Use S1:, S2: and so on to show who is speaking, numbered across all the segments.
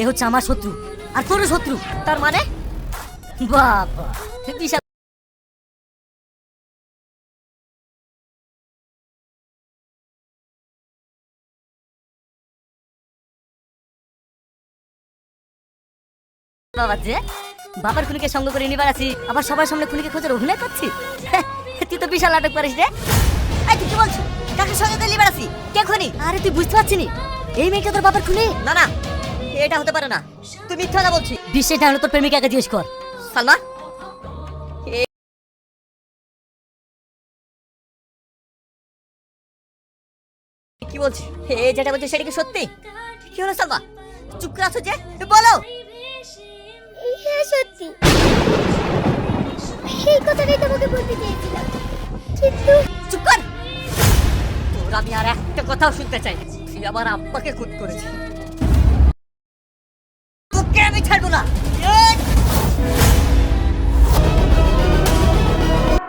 S1: এ হচ্ছে আমার শত্রু। আর তোরও শত্রু।
S2: তার মানে?
S1: বাবা। বিশাল বাবা যে বাবার খুনিকে সঙ্গ করে নিবার আছি আবার সবার সামনে খুনিকে খোঁজার অভিনয় করছি? তুই তো বিশাল নাটক পারিস রে। এই তুই কি বলছিস? কাকে সঙ্গে করে নিবার আছি? কে খুনি? আরে তুই বুঝতে পারছিস নি। এই মেয়েটা তোর বাবার খুনি?
S2: না না। এটা হতে পারে না। তুই মিথ্যা কথা বলছিস।
S1: বিশ্বের জানো তোর প্রেমিকাকে জিজ্ঞেস কর।
S2: সালমা? কি বলছিস? এই যেটা বলছিস সেটা কি সত্যি? কি হলো সালমা? চুপ করে আছো যে? বলো।
S3: হ্যাঁ সত্যি। এই কথাটাই তোমাকে বলতে চেয়েছিলাম। কিন্তু
S2: চুপ কর। তোর আমি আর একটা কথাও শুনতে চাই না। তুই আমার আব্বাকে খুন করেছিস।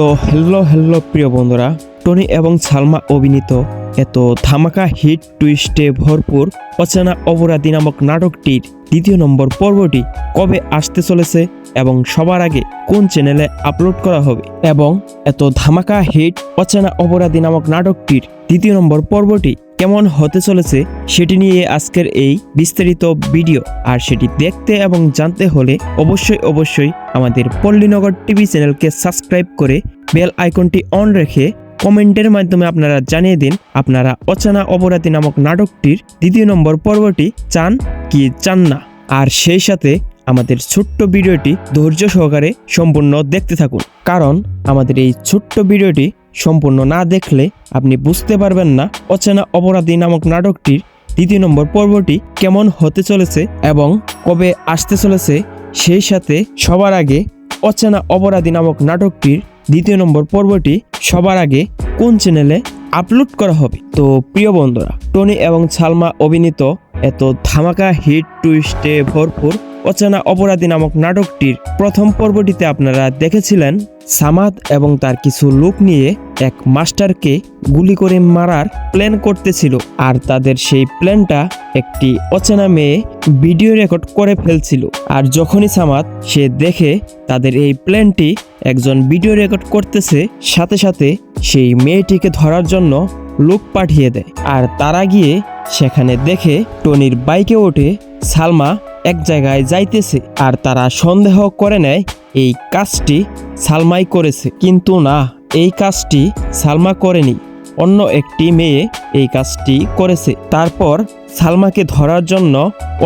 S4: তো হ্যালো হ্যালো প্রিয় বন্ধুরা। টনি এবং সালমা অভিনীত এত ধামাকা হিট টুইস্টে ভরপুর অচেনা অপরাধী নামক নাটকটির দ্বিতীয় নম্বর পর্বটি কবে আসতে চলেছে এবং সবার আগে কোন চ্যানেলে আপলোড করা হবে এবং এত ধামাকা হিট অচেনা অপরাধী নামক নাটকটির দ্বিতীয় নম্বর পর্বটি কেমন হতে চলেছে সেটি নিয়ে আজকের এই বিস্তারিত ভিডিও। আর সেটি দেখতে এবং জানতে হলে অবশ্যই অবশ্যই আমাদের পল্লীনগর টিভি চ্যানেলকে সাবস্ক্রাইব করে বেল আইকনটি অন রেখে কমেন্টের মাধ্যমে আপনারা জানিয়ে দিন আপনারা অচানা অপরাধী নামক নাটকটির দ্বিতীয় নম্বর পর্বটি চান কি চান না। আর সেই সাথে আমাদের ছোট্ট ভিডিওটি ধৈর্য সহকারে সম্পূর্ণ দেখতে থাকুন। কারণ আমাদের এই ছোট্ট ভিডিওটি সম্পূর্ণ না দেখলে আপনি বুঝতে পারবেন না অচেনা অপরাধী নামক নাটকটির দ্বিতীয় নম্বর পর্বটি কেমন হতে চলেছে এবং কবে আসতে চলেছে, সেই সাথে সবার আগে অচেনা অপরাধী নামক নাটকটির দ্বিতীয় নম্বর পর্বটি সবার আগে কোন চ্যানেলে আপলোড করা হবে? তো প্রিয় বন্ধুরা, টনি এবং সালমা অভিনীত এত ধামাকা হিট টুইস্টে ভরপুর অচেনা অপরাধী নামক নাটকটির প্রথম পর্বটিতে আপনারা দেখেছিলেন সামাদ এবং তার কিছু লোক নিয়ে এক মাস্টারকে গুলি করে মারার প্ল্যান করতেছিল। আর তাদের সেই প্ল্যানটা একটি অচেনা মেয়ে ভিডিও রেকর্ড করে ফেলছিল। আর যখনই সামাদ সে দেখে তাদের এই প্ল্যানটি একজন ভিডিও রেকর্ড করতেছে, সাথে সাথে সেই মেয়েটিকে ধরার জন্য লোক পাঠিয়ে দেয়। আর তারা গিয়ে সেখানে দেখে টনির বাইকে ওঠে, সালমা এক জায়গায় যাইতেছে আর তারা সন্দেহ করে নেয়, এই কাজটি সালমাই করেছে। কিন্তু না, এই কাজটি সালমা করেনি। অন্য একটি মেয়ে এই কাজটি করেছে। তারপর সালমাকে ধরার জন্য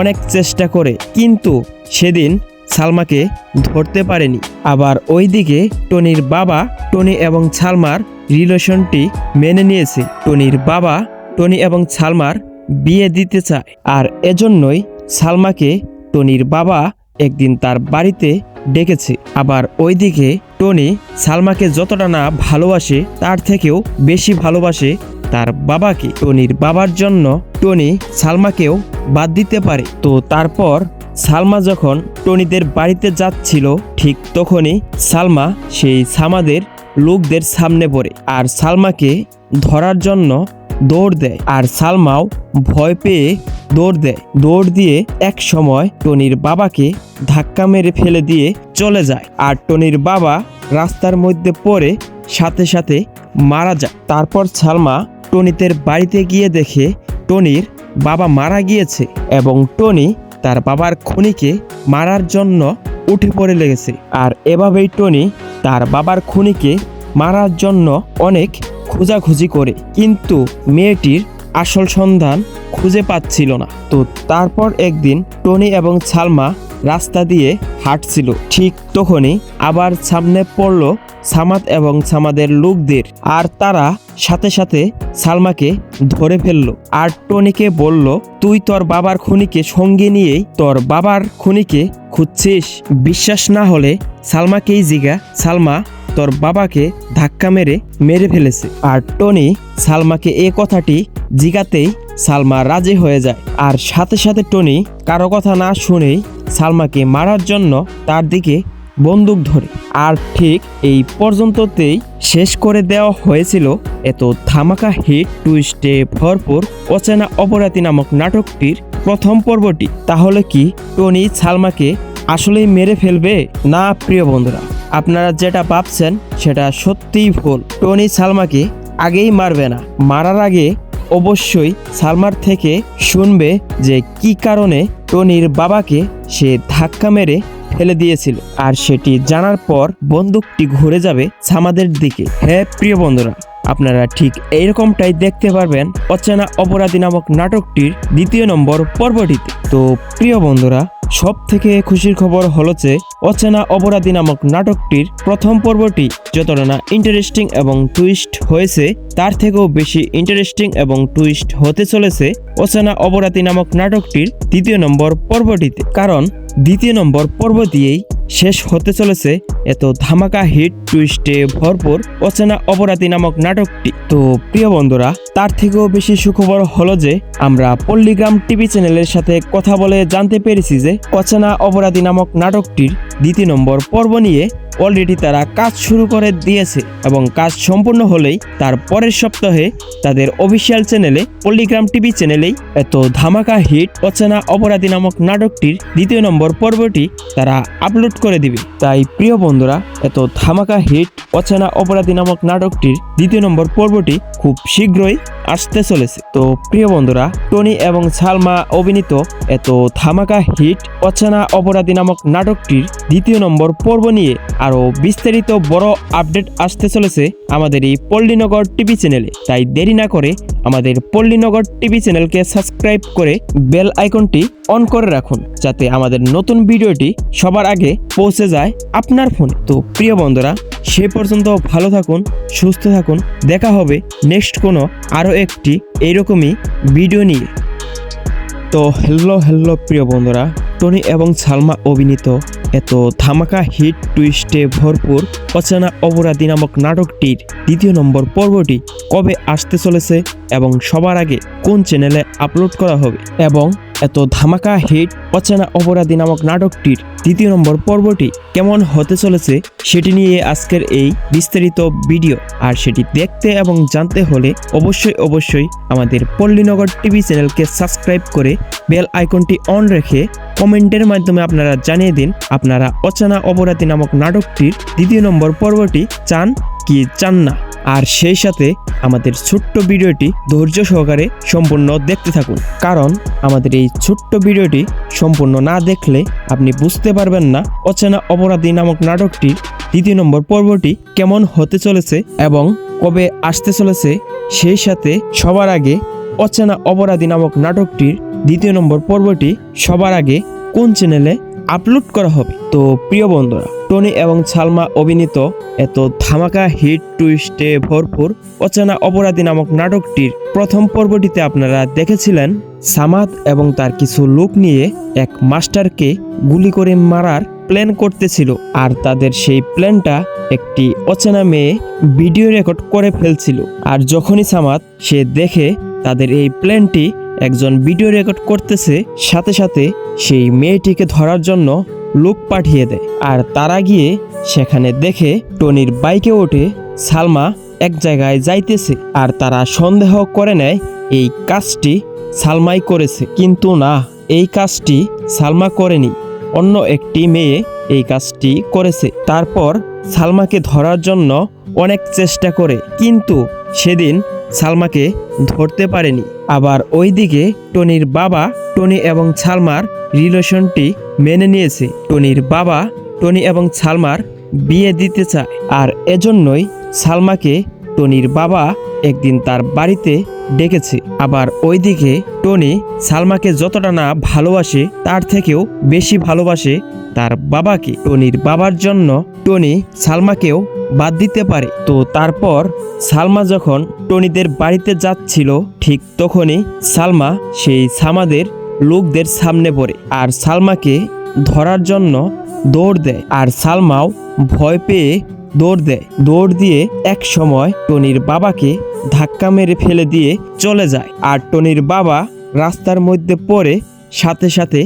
S4: অনেক চেষ্টা করে, কিন্তু সেদিন সালমাকে ধরতে পারেনি। আবার ওইদিকে টনির বাবা টনি এবং সালমার রিলেশনটি মেনে নিয়েছে। টনির বাবা টনি এবং সালমার বিয়ে দিতে চায় আর এজন্যই সালমাকে টনির বাবা একদিন তার বাড়িতে ডেকেছে। আবার ওইদিকে টনি সালমাকে যতটা না ভালোবাসে তার থেকেও বেশি ভালোবাসে তার বাবাকে। টনির বাবার জন্য টনি সালমাকেও বাদ দিতে পারে। তো তারপর সালমা যখন টনিদের বাড়িতে যাচ্ছিল, ঠিক তখনই সালমা সেই সামাদের লোকদের সামনে পড়ে আর সালমাকে ধরার জন্য দৌড় দেয় আর সালমাও ভয় পেয়ে দৌড় দেয়। দৌড় দিয়ে এক সময় টনির বাবাকে ধাক্কা মেরে ফেলে দিয়ে চলে যায় আর টনির বাবা রাস্তার মধ্যে পড়ে সাথে সাথে মারা যায়। তারপর সালমা টনিদের বাড়িতে গিয়ে দেখে টনির বাবা মারা গিয়েছে এবং টনি তার বাবার খুনিকে মারার জন্য উঠে পড়ে লেগেছে। আর এভাবেই টনি তার বাবার খুনিকে মারার জন্য অনেক খোঁজাখুঁজি করে। কিন্তু মেয়েটির আসল সন্ধান খুঁজে পাচ্ছিল না। তো তারপর একদিন টনি এবং সালমা রাস্তা দিয়ে হাঁটছিল। ঠিক তখনই আবার সামনে পড়ল সামাদ এবং সামাদের লোকদের আর তারা সাথে সাথে সালমাকে ধরে ফেলল। আর টনিকে বলল, তুই তোর বাবার খুনিকে সঙ্গে নিয়েই তোর বাবার খুনিকে খুঁজছিস। বিশ্বাস না হলে সালমাকেই জিগা। সালমা তোর বাবাকে ধাক্কা মেরে মেরে ফেলেছে। আর টনি সালমাকে এ কথাটি জিগাতেই সালমা রাজি হয়ে যায়। আর সাথে সাথে টনি কারও কথা না শুনেই সালমাকে মারার জন্য তার দিকে বন্দুক ধরে। আর ঠিক এই পর্যন্ততেই শেষ করে দেওয়া হয়েছিল এত ধামাকা হিট টুইস্টে ভরপুর অচেনা অপরাধী নামক নাটকটির প্রথম পর্বটি। তাহলে কি টনি সালমাকে আসলেই মেরে ফেলবে? না, প্রিয় বন্ধুরা, আপনারা যেটা ভাবছেন সেটা সত্যিই ভুল। টনি সালমাকে আগেই মারবে না। মারার আগে অবশ্যই সালমার থেকে শুনবে যে কি কারণে টনির বাবাকে সে ধাক্কা মেরে ফেলে দিয়েছিল। আর সেটি জানার পর বন্দুকটি ঘুরে যাবে সামাদের দিকে। হ্যাঁ প্রিয় বন্ধুরা, আপনারা ঠিক এইরকমটাই দেখতে পারবেন অচেনা অপরাধী নামক নাটকটির দ্বিতীয় নম্বর পর্বটিতে। তো প্রিয় বন্ধুরা সব থেকে খুশির খবর হলো যে, অচেনা অপরাধী নামক নাটকটির প্রথম পর্বটি যতটা না ইন্টারেস্টিং এবং টুইস্ট হয়েছে, তার থেকেও বেশি ইন্টারেস্টিং এবং টুইস্ট হতে চলেছে অচেনা অপরাধী নামক নাটকটির দ্বিতীয় নম্বর পর্বটিতে। কারণ, দ্বিতীয় নম্বর পর্ব দিয়েই শেষ হতে চলেছে এত ধামাকা হিট টুইস্টে ভরপুর অচেনা অপরাধী নামক নাটকটি। তো প্রিয় বন্ধুরা, তার থেকেও বেশি সুখবর হলো যে, আমরা পল্লীগ্রাম টিভি চ্যানেলের সাথে কথা বলে জানতে পেরেছি যে, অচেনা অপরাধী নামক নাটকটির দ্বিতীয় নম্বর পর্ব নিয়ে অলরেডি তারা কাজ শুরু করে দিয়েছে এবং কাজ সম্পূর্ণ হলেই তার পরের সপ্তাহে তাদের অফিসিয়াল চ্যানেলে পল্লীগ্রাম টিভি চ্যানেলেই এত ধামাকা হিট অচেনা অপরাধী নামক নাটকটির দ্বিতীয় নম্বর পর্বটি তারা আপলোড করে দিবে। তাই প্রিয় বন্ধুরা, এত ধামাকা হিট অচেনা অপরাধী নামক নাটকটির দ্বিতীয় নম্বর পর্বটি খুব শীঘ্রই আসতে চলেছে। তো প্রিয় বন্ধুরা টনি এবং সালমা অভিনীত এত ধামাকা হিট অচেনা অপরাধী নামক নাটকটির দ্বিতীয় নম্বর পর্ব নিয়ে আরও বিস্তারিত বড় আপডেট আসতে চলেছে আমাদের এই পল্লীনগর টিভি চ্যানেলে। তাই দেরি না করে আমাদের পল্লীনগর টিভি চ্যানেলকে সাবস্ক্রাইব করে বেল আইকনটি অন করে রাখুন, যাতে আমাদের নতুন ভিডিওটি সবার আগে পৌঁছে যায় আপনার ফোনে। তো প্রিয় বন্ধুরা, সে পর্যন্ত ভালো থাকুন, সুস্থ থাকুন, দেখা হবে নেক্সট কোনো আরও একটি এইরকমই ভিডিও নিয়ে। তো হ্যালো হ্যালো প্রিয় বন্ধুরা টনি এবং সালমা অভিনীত এত ধামাকা হিট টুইস্টে ভরপুর অচেনা অপরাধী নামক নাটকটির দ্বিতীয় নম্বর পর্বটি কবে আসতে চলেছে এবং সবার আগে কোন চ্যানেলে আপলোড করা হবে এবং এত ধামাকা হিট অচেনা অপরাধী নামক নাটকটির দ্বিতীয় নম্বর পর্বটি কেমন হতে চলেছে সেটি নিয়ে আজকের এই বিস্তারিত ভিডিও আর সেটি দেখতে এবং জানতে হলে অবশ্যই অবশ্যই আমাদের পল্লীনগর টিভি চ্যানেলকে সাবস্ক্রাইব করে বেল আইকনটি অন রেখে কমেন্টের মাধ্যমে আপনারা জানিয়ে দিন আপনারা অচেনা অপরাধী নামক নাটকটির দ্বিতীয় নম্বর পর্বটি চান কি চান না। আর সেই সাথে আমাদের ছোট্ট ভিডিওটি ধৈর্য সহকারে সম্পূর্ণ দেখতে থাকুন। কারণ আমাদের এই ছোট্ট ভিডিওটি সম্পূর্ণ না দেখলে আপনি বুঝতে পারবেন না অচেনা অপরাধী নামক নাটকটির দ্বিতীয় নম্বর পর্বটি কেমন হতে চলেছে এবং কবে আসতে চলেছে, সেই সাথে সবার আগে অচেনা অপরাধী নামক নাটকটির দ্বিতীয় নম্বর পর্বটি সবার আগে কোন চ্যানেলে আপলোড করা হবে। তো প্রিয় বন্ধুরা, টনি এবং সালমা অভিনীত এত ধামাকা হিট টুইস্টে ভরপুর অচেনা অপরাধী নামক নাটকটির প্রথম পর্বটিতে আপনারা দেখেছিলেন সামাদ এবং তার কিছু লোক নিয়ে এক মাস্টারকে গুলি করে মারার প্ল্যান করতেছিল। আর তাদের সেই প্ল্যানটা একটি অচেনা মেয়ে ভিডিও রেকর্ড করে ফেলছিল। আর যখনই সামাদ সে দেখে তাদের এই প্ল্যানটি একজন ভিডিও রেকর্ড করতেছে, সাথে সাথে সেই মেয়েটিকে ধরার জন্য লোক পাঠিয়ে দেয়। আর তারা গিয়ে সেখানে দেখে টনির বাইকে ওঠে সালমা এক জায়গায় যাইতেছে আর তারা সন্দেহ করে নেয়, এই কাজটি সালমাই করেছে। কিন্তু না, এই কাজটি সালমা করেনি। অন্য একটি মেয়ে এই কাজটি করেছে। তারপর সালমাকে ধরার জন্য অনেক চেষ্টা করে। কিন্তু সেদিন সালমাকে ধরতে পারেনি। আবার ওইদিকে টনির বাবা টনি এবং সালমার রিলেশনটি মেনে নিয়েছে। টনির বাবা টনি এবং সালমার বিয়ে দিতে চায়। আর এজন্যই সালমাকে টনির বাবা একদিন তার বাড়িতে ডেকেছে। আবার ওইদিকে টনি সালমাকে যতটা না ভালোবাসে, তার থেকেও বেশি ভালোবাসে তার বাবাকে। টনির বাবার জন্য টনি সালমাকেও বাদ দিতে পারে। তো তারপর সালমা যখন টনিদের বাড়িতে যাচ্ছিল, ঠিক তখনই সালমা সেই সামাদের লোকদের সামনে পড়ে আর সালমাকে ধরার জন্য দৌড় দেয় আর সালমাও ভয় পেয়ে দৌড় দেয়। দৌড় দিয়ে এক সময় টনির বাবাকে ধাক্কা মেরে ফেলে দিয়ে চলে যায় আর টনির বাবা রাস্তার মধ্যে পড়ে সাথে সাথে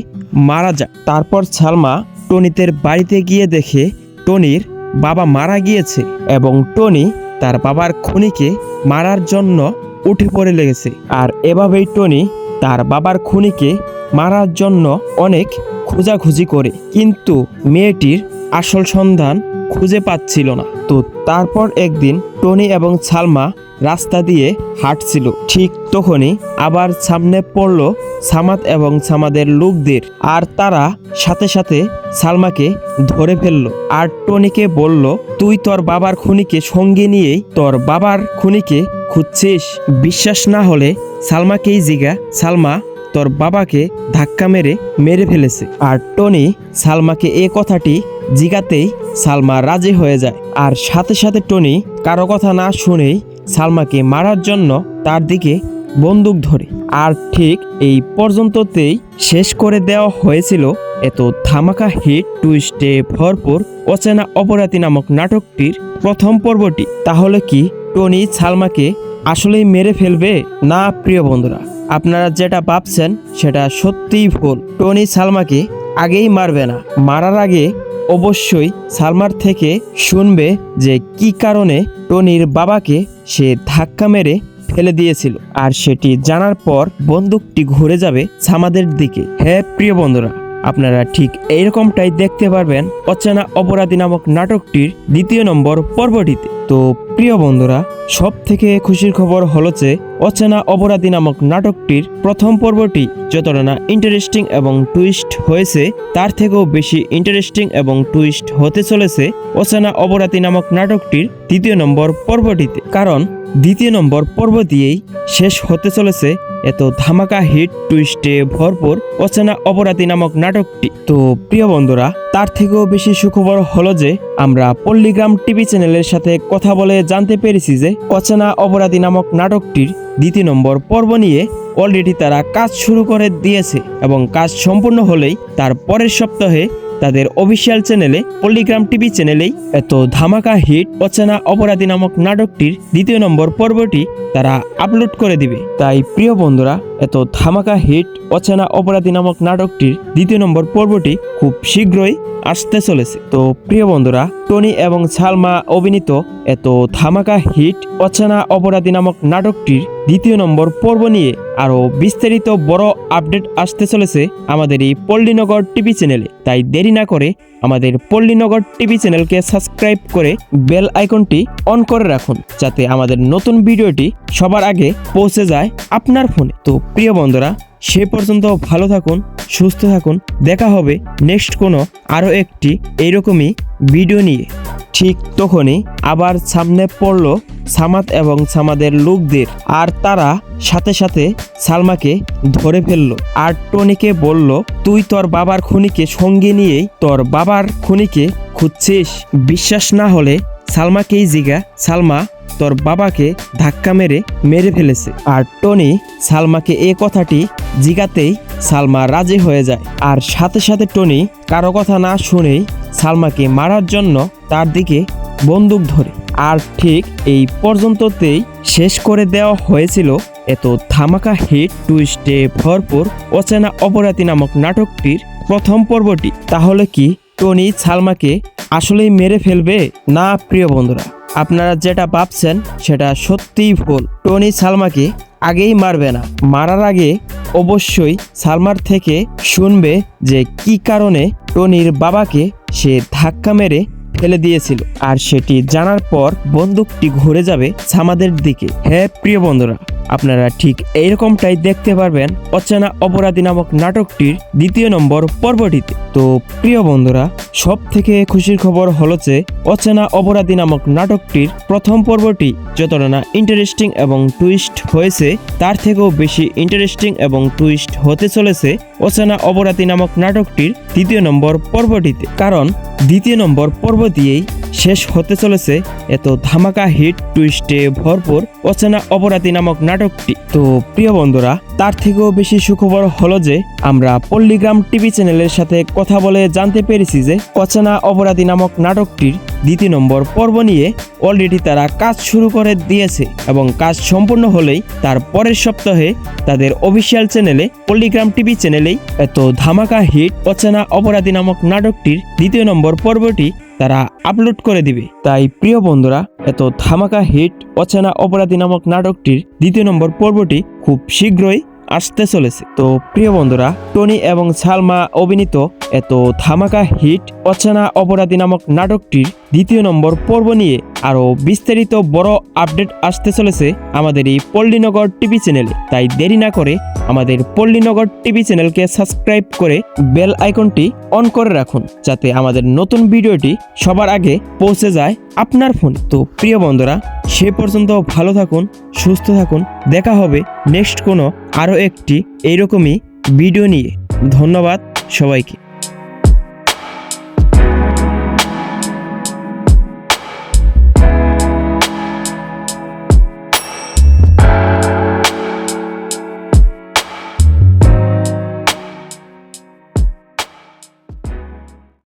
S4: মারা যায়। তারপর সালমা টনিদের বাড়িতে গিয়ে দেখে টনির বাবা মারা গিয়েছে এবং টনি তার বাবার খুনিকে মারার জন্য উঠে পড়ে লেগেছে। আর এভাবেই টনি তার বাবার খুনিকে মারার জন্য অনেক খোঁজাখুঁজি করে। কিন্তু মেয়েটির আসল সন্ধান খুঁজে পাচ্ছিল না। তো তারপর একদিন টনি এবং সালমা রাস্তা দিয়ে হাঁটছিল। ঠিক তখনই আবার সামনে পড়ল সামাদ এবং সামাদের লোকদের আর তারা সাথে সাথে সালমাকে ধরে ফেলল আর টনিকে বলল, তুই তোর বাবার খুনিকে সঙ্গে নিয়েই তোর বাবার খুনিকে খুঁজছিস। বিশ্বাস না হলে সালমাকেই জিগা। সালমা তোর বাবাকে ধাক্কা মেরে মেরে ফেলেছে। আর টনি সালমাকে এ কথাটি জিগাতেই সালমা রাজি হয়ে যায়। আর সাথে সাথে টনি কারও কথা না শুনেই সালমাকে মারার জন্য তার দিকে বন্দুক ধরে। আর ঠিক এই পর্যন্ততেই শেষ করে দেওয়া হয়েছিল এত ধামাকা হিট টুইস্টে ভরপুর অচেনা অপরাধী নামক নাটকটির প্রথম পর্বটি। তাহলে কি টনি সালমাকে আসলেই মেরে ফেলবে? না, প্রিয় বন্ধুরা, আপনারা যেটা ভাবছেন সেটা সত্যিই ভুল। টনি সালমাকে আগেই মারবে না। মারার আগে অবশ্যই সালমার থেকে শুনবে যে কি কারণে টনির বাবাকে সে ধাক্কা মেরে ফেলে দিয়েছিল। আর সেটি জানার পর বন্দুকটি ঘুরে যাবে সামাদের দিকে। হ্যাঁ প্রিয় বন্ধুরা আপনারা ঠিক এইরকমটাই দেখতে পারবেন অচেনা অপরাধী নামক নাটকটির দ্বিতীয় নম্বর পর্বটিতে। তো প্রিয় বন্ধুরা সব থেকে খুশির খবর হলো যে, অচেনা অপরাধী নামক নাটকটির প্রথম পর্বটি যতটা না ইন্টারেস্টিং এবং টুইস্ট হয়েছে, তার থেকেও বেশি ইন্টারেস্টিং এবং টুইস্ট হতে চলেছে অচেনা অপরাধী নামক নাটকটির দ্বিতীয় নম্বর পর্বটিতে। কারণ দ্বিতীয় নম্বর পর্ব দিয়েই শেষ হতে চলেছে এত ধামাকা হিট টুইস্টে ভরপুর অচেনা অপরাধী নামক নাটকটি। তো প্রিয় বন্ধুরা, তার থেকেও বেশি সুখবর হলো যে, আমরা পল্লীগ্রাম টিভি চ্যানেলের সাথে কথা বলে জানতে পেরেছি যে, অচেনা অপরাধী নামক নাটকটির দ্বিতীয় নম্বর পর্ব নিয়ে অলরেডি তারা কাজ শুরু করে দিয়েছে এবং কাজ সম্পূর্ণ হলেই তার পরের সপ্তাহে তাদের অফিসিয়াল চ্যানেলে পল্লিগ্রাম টিভি চ্যানেলেই এত ধামাকা হিট, অচেনা অপরাধী নামক নাটকটির দ্বিতীয় নম্বর পর্বটি তারা আপলোড করে দিবে। তাই প্রিয় বন্ধুরা এত ধামাকা হিট অচেনা অপরাধী নামক নাটকটির দ্বিতীয় নম্বর পর্বটি খুব শীঘ্রই আসতে চলেছে। তো প্রিয় বন্ধুরা, টনি এবং সালমা অভিনীত এত ধামাকা হিট অচেনা অপরাধী নামক নাটকটির দ্বিতীয় নম্বর পর্ব নিয়ে আরও বিস্তারিত বড় আপডেট আসতে চলেছে আমাদের এই পল্লীনগর টিভি চ্যানেলে তাই দেরি না করে আমাদের পল্লীনগর টিভি চ্যানেলকে সাবস্ক্রাইব করে বেল আইকনটি অন করে রাখুন, যাতে আমাদের নতুন ভিডিওটি সবার আগে পৌঁছে যায় আপনার ফোনে তো প্রিয় বন্ধুরা, সে পর্যন্ত ভালো থাকুন, সুস্থ থাকুন। দেখা হবে নেক্সট কোনো আরও একটি এইরকমই ভিডিও নিয়ে। ঠিক তখনই আবার সামনে পড়ল সামাদ এবং সামাদের লোকদের। আর তারা সাথে সাথে সালমাকে ধরে ফেলল। আর টনিকে বলল, তুই তোর বাবার খুনিকে সঙ্গে নিয়েই তোর বাবার খুনিকে খুঁজছিস। বিশ্বাস না হলে সালমাকেই জিগা। সালমা তোর বাবাকে ধাক্কা মেরে মেরে ফেলেছে। আর টনি সালমাকে এ কথাটি জিগাতেই সালমা রাজি হয়ে যায়। আর সাথে সাথে টনি কারও কথা না শুনেই সালমাকে মারার জন্য তার দিকে বন্দুক ধরে। আর ঠিক এই পর্যন্ততেই শেষ করে দেওয়া হয়েছিল এত ধামাকা হিট টুইস্টে ভরপুর অচেনা অপরাধী নামক নাটকটির প্রথম পর্বটি। তাহলে কি টনি সালমাকে আসলেই মেরে ফেলবে? না, প্রিয় বন্ধুরা। আপনারা যেটা ভাবছেন, সেটা সত্যিই ভুল। টনি সালমাকে আগেই মারবে না। মারার আগে অবশ্যই সালমার থেকে শুনবে যে কি কারণে টনির বাবাকে সে ধাক্কা মেরে ফেলে দিয়েছিল। আর সেটি জানার পর বন্দুকটি ঘুরে যাবে সামাদের দিকে। হ্যাঁ প্রিয় বন্ধুরা। আপনারা ঠিক এইরকমটাই দেখতে পারবেন অচেনা অপরাধী নামক নাটকটির দ্বিতীয় নম্বর পর্বটিতে। তো প্রিয় বন্ধুরা সব থেকে খুশির খবর হলো যে, অচেনা অপরাধী নামক নাটকটির প্রথম পর্বটি যতটা না ইন্টারেস্টিং এবং টুইস্ট হয়েছে, তার থেকেও বেশি ইন্টারেস্টিং এবং টুইস্ট হতে চলেছে অচেনা অপরাধী নামক নাটকটির দ্বিতীয় নম্বর পর্বটিতে। কারণ দ্বিতীয় নম্বর পর্ব দিয়েই শেষ হতে চলেছে এত ধামাকা হিট টুইস্টে ভরপুর অচেনা অপরাধী নামক নাটকটি। তো প্রিয় বন্ধুরা, তার থেকেও বেশি সুখবর হলো যে, আমরা পল্লীগ্রাম টিভি চ্যানেলের সাথে কথা বলে জানতে পেরেছি যে, অচেনা অপরাধী নামক নাটকটির দ্বিতীয় নম্বর পর্ব নিয়ে অলরেডি তারা কাজ শুরু করে দিয়েছে এবং কাজ সম্পূর্ণ হলেই তার পরের সপ্তাহে তাদের অফিসিয়াল চ্যানেলে পল্লিগ্রাম টিভি চ্যানেলেই এত ধামাকা হিট অচেনা অপরাধী নামক নাটকটির দ্বিতীয় নম্বর পর্বটি তারা আপলোড করে দিবে। তাই প্রিয় বন্ধুরা, এত ধামাকা হিট অচেনা অপরাধী নামক নাটকটির দ্বিতীয় নম্বর পর্বটি খুব শীঘ্রই আসতে চলেছে। তো প্রিয় বন্ধুরা টনি এবং সালমা অভিনীত এত ধামাকা হিট অচেনা অপরাধী নামক নাটকটির দ্বিতীয় নম্বর পর্ব নিয়ে আরও বিস্তারিত বড় আপডেট আসতে চলেছে আমাদের এই পল্লীনগর টিভি চ্যানেলে। তাই দেরি না করে আমাদের পল্লীনগর টিভি চ্যানেলকে সাবস্ক্রাইব করে বেল আইকনটি অন করে রাখুন, যাতে আমাদের নতুন ভিডিওটি সবার আগে পৌঁছে যায় আপনার ফোন। তো প্রিয় বন্ধুরা, সে পর্যন্ত ভালো থাকুন, সুস্থ থাকুন, দেখা হবে নেক্সট কোনো আরও একটি এইরকমই ভিডিও নিয়ে। ধন্যবাদ সবাইকে।